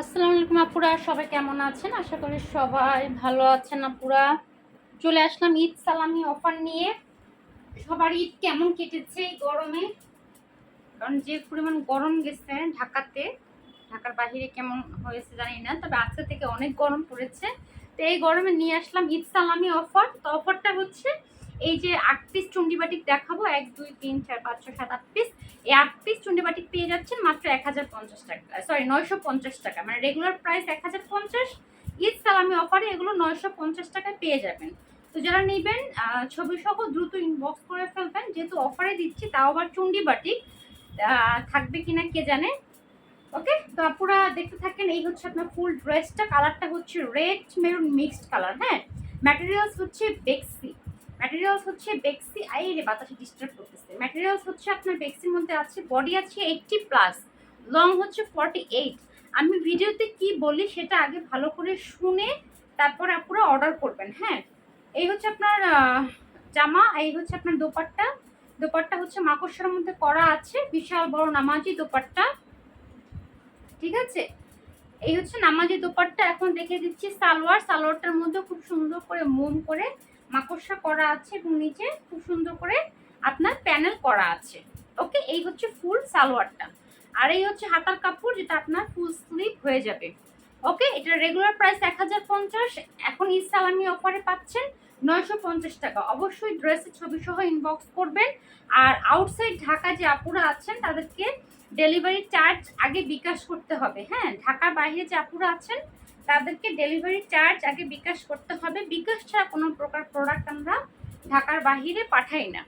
আসসালামু আলাইকুম আপুরা, সবাই কেমন আছেন? আশা করি সবাই ভালো আছেন আপুরা। চলে আসলাম ঈদ সালামি অফার নিয়ে। সবার ঈদ কেমন কেটেছে এই গরমে? কারণ যে পরিমাণ গরম গেছে ঢাকাতে, ঢাকার বাহিরে কেমন হয়েছে জানি না, তবে আজকে থেকে অনেক গরম পড়েছে। তো এই গরমে নিয়ে আসলাম ঈদ সালামি অফার। তো অফারটা হচ্ছে এই যে আট পিস চুন্ডি বাটিক দেখাবো এক দুই তিন চার পাঁচ ছয় সাত আট পিস এই আট পিস চুন্ডি বাটিক পেয়ে যাচ্ছেন মাত্র এক হাজার পঞ্চাশ টাকা সরি নয়শো পঞ্চাশ টাকা। মানে রেগুলার প্রাইস এক হাজার পঞ্চাশ। ঈদ সালামি অফারে এগুলো নয়শো পঞ্চাশ টাকায় পেয়ে যাবেন। তো যারা নেবেন ছবি সহ দ্রুত ইনবক্স করে ফেলবেন। যেহেতু অফারে দিচ্ছি তাও আবার চুন্ডি বাটিক আহ, থাকবে কিনা কে জানে? ওকে? তো আপুরা দেখতে থাকেন এই হচ্ছে আপনার ফুল ড্রেসটা কালারটা হচ্ছে রেড মেরুন মিক্সড কালার হ্যাঁ? ম্যাটেরিয়ালস হচ্ছে বেক্সি। ম্যাটেরিয়ালস হচ্ছে বেক্সি আই রে বাতাসে ডিস্টার্ব করতেছে। ম্যাটেরিয়ালস হচ্ছে আপনার বেক্সির মধ্যে আছে বডি আছে এইটটি প্লাস লং হচ্ছে ফর্টি এইট আমি ভিডিওতে কি বলি সেটা আগে ভালো করে শুনে তারপর আপনারা অর্ডার করবেন হ্যাঁ? এই হচ্ছে আপনার জামা, এই হচ্ছে আপনার দোপাট্টা। দোপাট্টা হচ্ছে মাকড়সার মধ্যে করা আছে, বিশাল বড় নামাজি দোপাট্টা। ঠিক আছে? এই হচ্ছে নামাজি দোপাট্টা। এখন দেখে দিচ্ছি সালোয়ার। সালোয়ারটার মধ্যে খুব সুন্দর করে মোম করে মাকড়সা করা আছে এবং নিচে খুব সুন্দর করে আপনার প্যানেল করা আছে। ওকে, এই হচ্ছে ফুল সালোয়ারটা। আর এই হচ্ছে হাতার কাপড়, যেটা আপনার ফুল স্লিভ হয়ে যাবে। ওকে, এটা রেগুলার প্রাইস এক হাজার পঞ্চাশ। এখন ঈদ সালামি অফারে পাচ্ছেন নয়শো পঞ্চাশ টাকা। অবশ্যই ড্রেসের ছবি সহ ইনবক্স করবেন। আর আউটসাইড ঢাকা যে আপুরা আছেন, তাদেরকে ডেলিভারি চার্জ আগে বিকাশ করতে হবে। হ্যাঁ ঢাকার বাইরে যে আপুরা আছেন তাদেরকে ডেলিভারি চার্জ আগে বিকাশ করতে হবে। বিকাশ ছাড়া কোনো প্রকার প্রোডাক্ট আমরা ঢাকার বাহিরে পাঠাই না।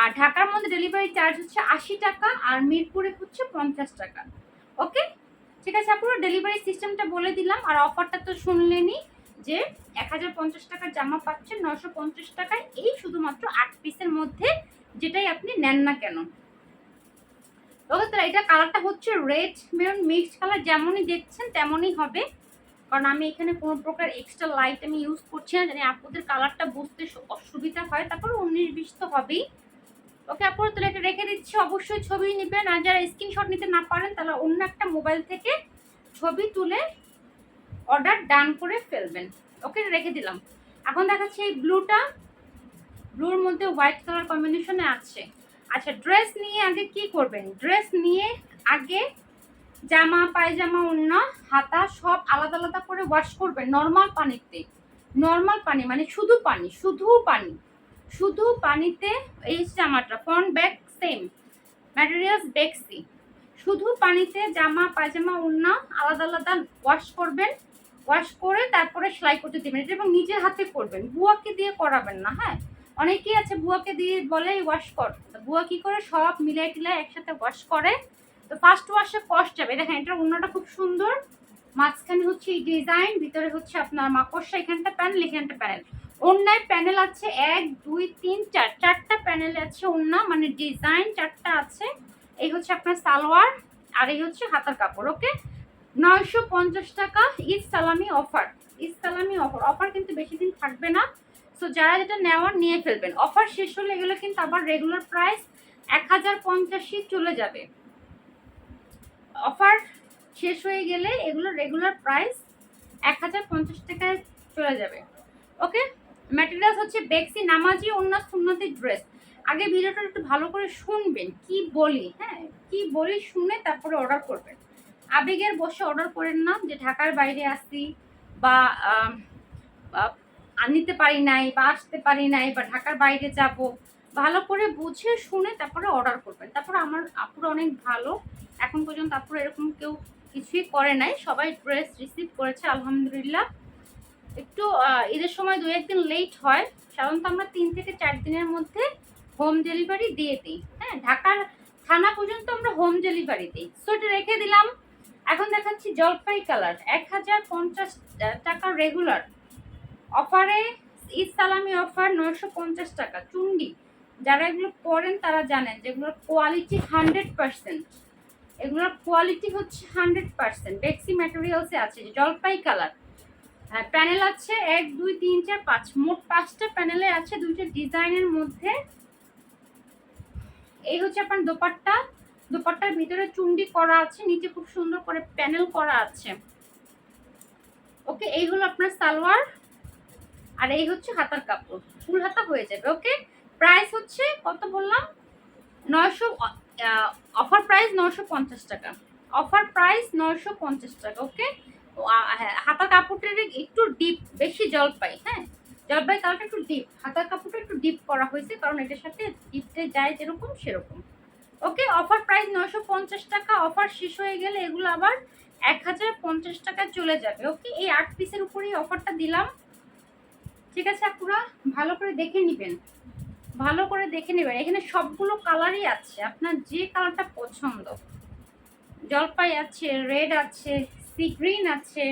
আর ঢাকার মধ্যে ডেলিভারি চার্জ হচ্ছে আশি টাকা আর মিরপুরে হচ্ছে পঞ্চাশ টাকা। ওকে ঠিক আছে আপুরো ডেলিভারি সিস্টেমটা বলে দিলাম। আর অফারটা তো শুনলেনই যে এক হাজার পঞ্চাশ টাকার জামা পাচ্ছেন নশো পঞ্চাশ টাকায়। এই শুধুমাত্র আট পিসের মধ্যে যেটাই আপনি নেন না কেন। ওকে তাহলে এটা কালারটা হচ্ছে রেড মেরুন মিক্সড কালার যেমনই দেখছেন তেমনই হবে। কারণ আমি এখানে কোনো প্রকার এক্সট্রা লাইট আমি ইউজ করছি না, জানি আপুদের কালারটা বুঝতে অসুবিধা হয়, তারপর উনিশ বিশ তো হবেই। ওকে আপুর তাহলে এটা রেখে দিচ্ছি, অবশ্যই ছবি নেবেন, আর যারা স্ক্রিনশট নিতে না পারেন, তাহলে অন্য একটা মোবাইল থেকে ছবি তুলে অর্ডার ডান করে ফেলবেন। ওকে রেখে দিলাম। এখন দেখাচ্ছি এই ব্লুটা ব্লুর মধ্যে হোয়াইট কালার কম্বিনেশনে আছে। আচ্ছা ড্রেস নিয়ে আগে কি করবেন? ড্রেস নিয়ে আগে জামা, পায়জামা ওড়না হাতা সব আলাদা আলাদা করে ওয়াশ করবেন নর্মাল পানিতে। নর্মাল পানি মানে শুধু পানি শুধু পানি। শুধু পানিতে এই জামাটা ফ্রন্ট ব্যাক সেম ম্যাটেরিয়ালস বেক্সি শুধু পানিতে জামা, পায়জামা ওড়না আলাদা আলাদা ওয়াশ করবেন। ওয়াশ করে তারপরে সেলাই করতে দেবেন এটা এবং নিজের হাতে করবেন। বুয়াকে দিয়ে করাবেন না হ্যাঁ? অনেকেই আছে বুয়াকে দিয়ে বলে ওয়াশ কর। বুয়া কি করে সব মিলাই টিলাই একসাথে ওয়াশ করে। তো ফার্স্ট ওয়াশে কষ্ট যাবে। দেখেন, এটার অন্যটা খুব সুন্দর। মাঝখানে হচ্ছে এই ডিজাইন ভিতরে হচ্ছে আপনার মাকড়সা, এখানটা প্যানেল এখানটা প্যানেল অন্যায় প্যানেল আছে এক, দুই, তিন, চার। চারটা প্যানেল আছে অন্য মানে ডিজাইন চারটা আছে। এই হচ্ছে আপনার সালোয়ার, আর এই হচ্ছে হাতার কাপড় ওকে নয়শো পঞ্চাশ টাকা ঈদ সালামি অফার। ঈদ সালামি অফার। অফার কিন্তু বেশি দিন থাকবে না। সো যারা যেটা নেওয়ার নিয়ে ফেলবেন। অফার শেষ হলে এগুলো কিন্তু আবার রেগুলার প্রাইস এক হাজার চলে যাবে। অফার শেষ হয়ে গেলে এগুলো রেগুলার প্রাইস এক হাজার পঞ্চাশ টাকায় চলে যাবে। ওকে ম্যাটেরিয়ালস হচ্ছে বেক্সি নামাজি অন্য সুন্নতি ড্রেস আগে ভিডিওটা একটু ভালো করে শুনবেন, কি বলি হ্যাঁ? কি বলি শুনে তারপরে অর্ডার করবেন। আবেগের বসে অর্ডার করেন না যে ঢাকার বাইরে আসি বা আনিতে পারি নাই বা আসতে পারি নাই বা ঢাকার বাইরে যাব। ভালো করে বুঝে শুনে তারপরে অর্ডার করবেন। তারপরে আমার আপুরা অনেক ভালো এখন পর্যন্ত আপুরা এরকম কেউ কিছুই করে নাই। সবাই ড্রেস রিসিভ করেছে, আলহামদুলিল্লাহ। একটু ঈদের সময় দু একদিন লেট হয়। সাধারণত আমরা তিন থেকে চার দিনের মধ্যে হোম ডেলিভারি দিয়ে দিই। হ্যাঁ ঢাকার থানা পর্যন্ত আমরা হোম ডেলিভারি দিই। সো এটা রেখে দিলাম। এখন দেখাচ্ছি জলপাই কালার এক হাজার পঞ্চাশ টাকা রেগুলার অফারে ঈদ সালামি অফার নয়শো পঞ্চাশ টাকা। চুন্ডি। যারা এগুলো পরেন তারা জানেন যেগুলোর কোয়ালিটি হান্ড্রেড পার্সেন্ট এগুলোর কোয়ালিটি হচ্ছে হান্ড্রেড পার্সেন্ট বেক্সি ম্যাটেরিয়ালসে আছে, জলপাই কালার হ্যাঁ প্যানেল আছে এক, দুই, তিন, চার, পাঁচ। মোট পাঁচটা প্যানেলে আছে দুইটা ডিজাইনের মধ্যে। এই হচ্ছে আপনার দোপাট্টা। দোপাট্টার ভিতরে চুন্ডি করা আছে, নিচে খুব সুন্দর করে প্যানেল করা আছে। ওকে, এই হলো আপনার সালোয়ার। আর এই হচ্ছে হাতার কাপড়। ফুল হাতা হয়ে যাবে, ওকে? প্রাইস হচ্ছে, কত বললাম? নয়শো অফার প্রাইস নয়শো পঞ্চাশ টাকা। অফার প্রাইস নয়শো পঞ্চাশ টাকা ওকে হাতার কাপড়টা একটু ডিপ বেশি জলপাই হ্যাঁ? জলপাই কালারটা একটু ডিপ হাতার কাপড়টা একটু ডিপ করা হয়েছে, কারণ এটার সাথে ডিপতে যায় যেরকম, সেরকম। ওকে অফার প্রাইস নয়শো পঞ্চাশ টাকা অফার শেষ হয়ে গেলে এগুলো আবার এক হাজার পঞ্চাশ টাকায় চলে যাবে ওকে এই আট পিসের উপরেই অফারটা দিলাম। ঠিক আছে, আপুরা? ভালো করে দেখে নেবেন। ভালো করে দেখে নেবেন। এখানে সবগুলো কালারই আছে। আপনার যে কালারটা পছন্দ। জলপাই আছে রেড আছে সি গ্রিন আছে।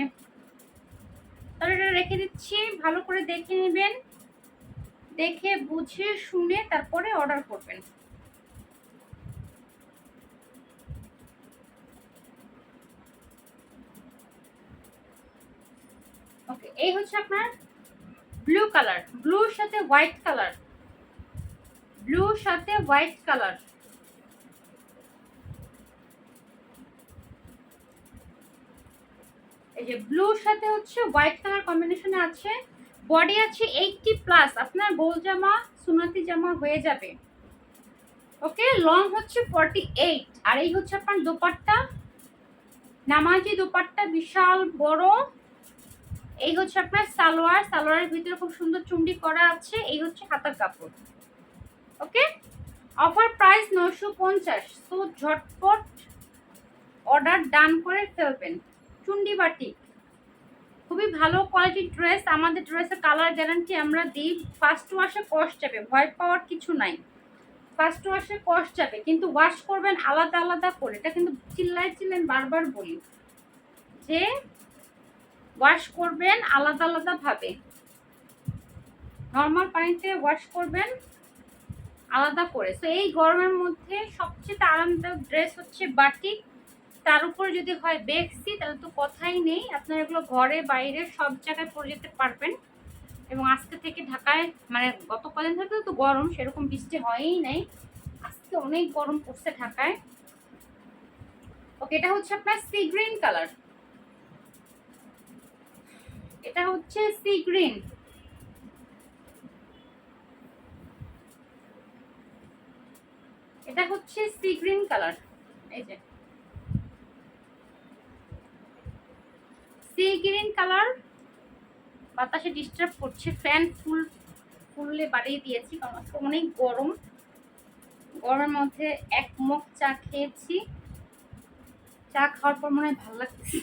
তাহলে এটা রেখে দিচ্ছি। ভালো করে দেখে নেবেন। দেখে, বুঝে, শুনে তারপরে অর্ডার করবেন। ওকে এই হচ্ছে আপনার ব্লু কালার ব্লুর সাথে হোয়াইট কালার ব্লুর সাথে হোয়াইট কালার। এই যে ব্লুর সাথে হচ্ছে হোয়াইট কালার কম্বিনেশনে আছে। বডি আছে এইটটি প্লাস আপনার গোল জামা সুনাতি জামা হয়ে যাবে। ওকে লং হচ্ছে ফর্টি এইট আর এই হচ্ছে আপনার দোপাট্টা। নামাজি দোপাট্টা বিশাল বড়। এই হচ্ছে আপনার সালোয়ার, সালোয়ারের ভিতরে খুব সুন্দর চুন্ডি করা আছে, এই হচ্ছে হাতার কাপড়। ওকে অফার প্রাইস নশো পঞ্চাশ। তো ঝটপট অর্ডার ডান করে ফেলবেন। চুন্ডি বাটি। খুবই ভালো কোয়ালিটির ড্রেস আমাদের ড্রেসের কালার গ্যারান্টি আমরা দিই। ফার্স্ট ওয়াশে কস্ট যাবে। ভয় পাওয়ার কিছু নাই। ফার্স্ট ওয়াশে কস্ট যাবে। কিন্তু ওয়াশ করবেন আলাদা আলাদা করে। এটা কিন্তু চিল্লাই চিল্লেন বারবার বলি। যে ওয়াশ করবেন আলাদা আলাদাভাবে নর্মাল পানিতে ওয়াশ করবেন। আলাদা করে। তো এই গরমের মধ্যে সবচেয়ে আরামদায়ক ড্রেস হচ্ছে বাটিক তার উপর যদি হয় বেক্সি তাহলে তো কথাই নেই। আপনারা এগুলো ঘরে, বাইরে সব জায়গায় পরে যেতে পারবেন। এবং আজকে থেকে ঢাকায় মানে গত কদিন থেকে তো গরম, সেরকম বৃষ্টি হয়ই নাই। আজকে অনেক গরম পড়ছে ঢাকায়। ওকে এটা হচ্ছে আপনার সি গ্রিন কালার এটা হচ্ছে সি গ্রিন এটা হচ্ছে সি গ্রিন কালার এই যে। সি গ্রিন কালার বাতাসে ডিস্টার্ব করছে ফ্যান ফুল, ফুললে বাড়িয়ে দিয়েছি, কারণ আজকে অনেক গরম। গরমের মধ্যে এক মুখ চা খেয়েছি। চা খাওয়ার পর মনে হয় ভালো লাগছে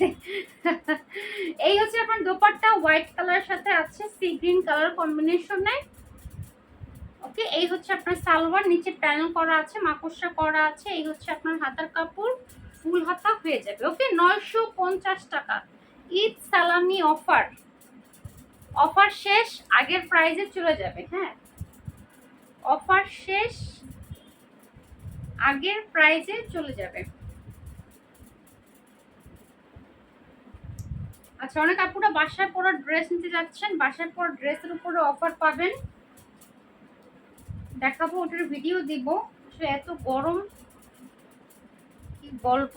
এই হচ্ছে আপনার দোপাট্টা হোয়াইট কালারের সাথে আছে সি গ্রিন কালার কম্বিনেশনে ওকে, এই হচ্ছে আপনার সালোয়ার, নিচে প্যানেল করা আছে, মাকড়সা করা আছে, এই হচ্ছে আপনার হাতার কাপড়, ফুল হাতা হয়ে যাবে, ওকে? নয়শো পঞ্চাশ টাকা। ঈদ সালামি অফার। অফার শেষ, আগের প্রাইজে চলে যাবে হ্যাঁ? অফার শেষ, আগের প্রাইজে চলে যাবে। আচ্ছা অনেক আপুরা বাসায় পরা ড্রেস নিতে যাচ্ছেন, বাসায় পরা ড্রেসের উপরে অফার পাবেন। দেখাবো, ওটার ভিডিও দিব। এত গরম, কি বলব?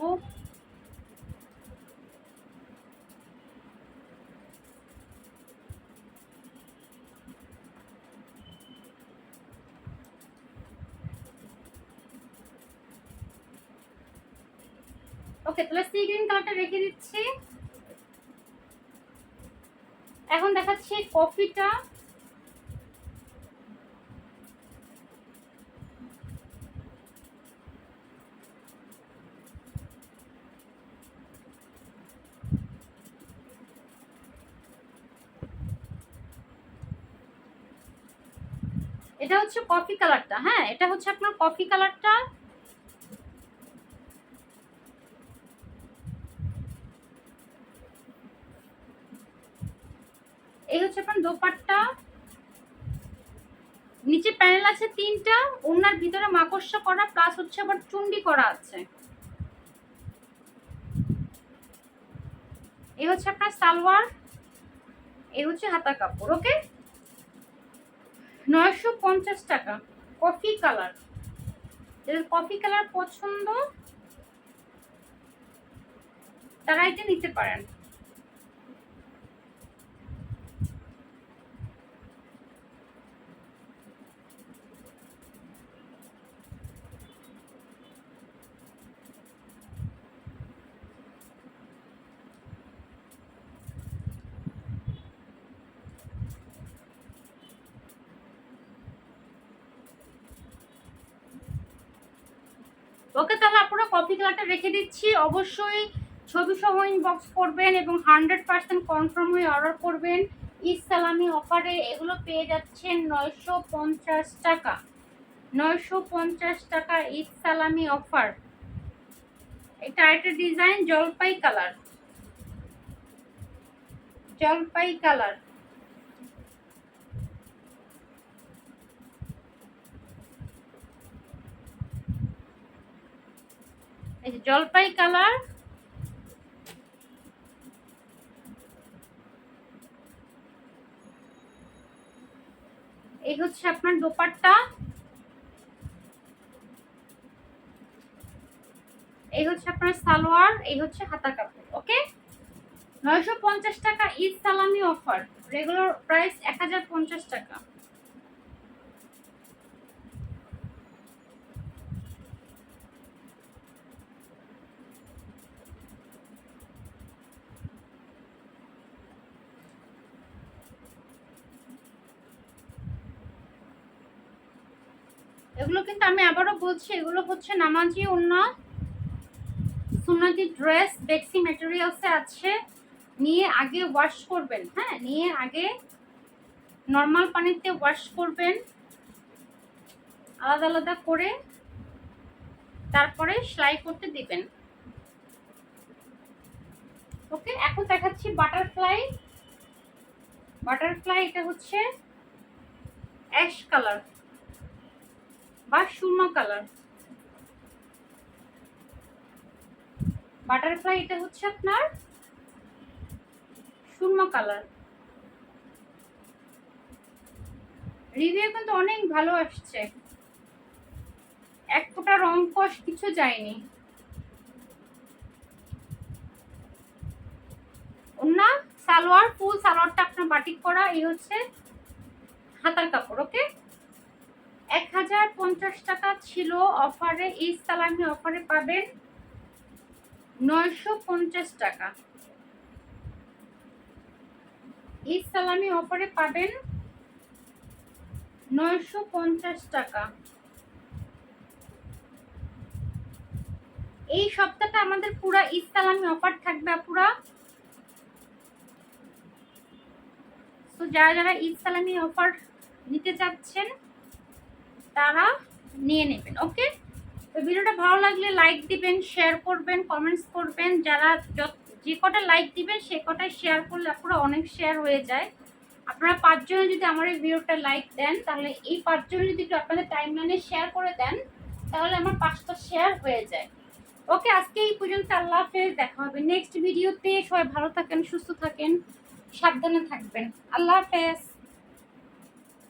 ওকে তাহলে সি গ্রিন কালারটা রেখে দিচ্ছি। এখন দেখাচ্ছি কফিটা এটা হচ্ছে কফি কালারটা হ্যাঁ এটা হচ্ছে আপনার কফি কালারটা। এই হচ্ছে আপনার দোপাট্টা। নিচে প্যানেল আছে তিনটা ওনার ভিতরে মাকড়সা করা, প্লাস হচ্ছে আবার চুন্ডি করা আছে। এই হচ্ছে আপনার সালোয়ার, এই হচ্ছে হাতা কাপড় ওকে নয়শো পঞ্চাশ টাকা। Coffee colour. যাদের কফি কালার পছন্দ তারা এটা নিতে পারেন। ওকে তাহলে আপনারা কপি কালারটা রেখে দিচ্ছি। অবশ্যই ছবি সহ ইনবক্স করবেন এবং হান্ড্রেড পার্সেন্ট কনফার্ম হয়ে অর্ডার করবেন। ঈদ সালামি অফারে এগুলো পেয়ে যাচ্ছেন নয়শো পঞ্চাশ টাকা। নয়শো পঞ্চাশ টাকা ঈদ সালামি অফার এটা একটা ডিজাইন জলপাই কালার জলপাই কালার এই যে জলপাই কালার। এই হচ্ছে আপনার দোপাট্টা। এই হচ্ছে আপনার সালোয়ার, এই হচ্ছে হাতা কাপড়, ওকে? নয়শো পঞ্চাশ টাকা ঈদ সালামি অফার। রেগুলার প্রাইস এক হাজার পঞ্চাশ টাকা। এগুলো কিন্তু আমি আবারও বলছি, এগুলো হচ্ছে নামাজি অন্য সুনাতি ড্রেস, বেক্সি ম্যাটেরিয়ালসে আছে। নিয়ে আগে ওয়াশ করবেন হ্যাঁ? নিয়ে আগে নর্মাল পানিতে ওয়াশ করবেন, আলাদা আলাদা করে তারপরে সেলাই করতে দিবেন। ওকে, এখন দেখাচ্ছি বাটারফ্লাই বাটারফ্লাই এটা হচ্ছে অ্যাশ কালার বা শূন্য কালার। বাটারফ্লাই এটা হচ্ছে আপনার শূন্য কালার। রিভিউ কিন্তু অনেক ভালো আসছে। এক ফোঁটা রং কষ কিছু যায়নি। না সালোয়ার, ফুল সালোয়ারটা আপনার বাটিক করা, এই হচ্ছে হাতার কাপড়, ওকে? এক হাজার পঞ্চাশ টাকা ছিল অফারে এই সালামি অফারে পাবেন নয়শো পঞ্চাশ টাকা। এই সালামি অফারে পাবেন নয়শো পঞ্চাশ টাকা। এই সপ্তাহটা আমাদের পুরা ঈদ অফার থাকবে পুরা তো যারা যারা ঈদ সালামি অফার নিতে চাচ্ছেন তারা নিয়ে নেবেন, ওকে? তো ভিডিওটা ভালো লাগলে লাইক দিবেন শেয়ার করবেন কমেন্টস করবেন। যারা যে কটা লাইক দিবেন, সে কটা শেয়ার করলে আপনারা অনেক শেয়ার হয়ে যায়। আপনারা পাঁচজনে যদি আমার এই ভিডিওটা লাইক দেন, তাহলে এই পাঁচজনে যদি একটু আপনাদের টাইম লাইনে শেয়ার করে দেন, তাহলে আমার পাঁচটা শেয়ার হয়ে যায়। ওকে, আজকে এই পর্যন্ত আল্লাহ হাফেজ, দেখা হবে নেক্সট ভিডিওতে সবাই ভালো থাকেন, সুস্থ থাকেন, সাবধানে থাকবেন। আল্লাহ হাফেজ।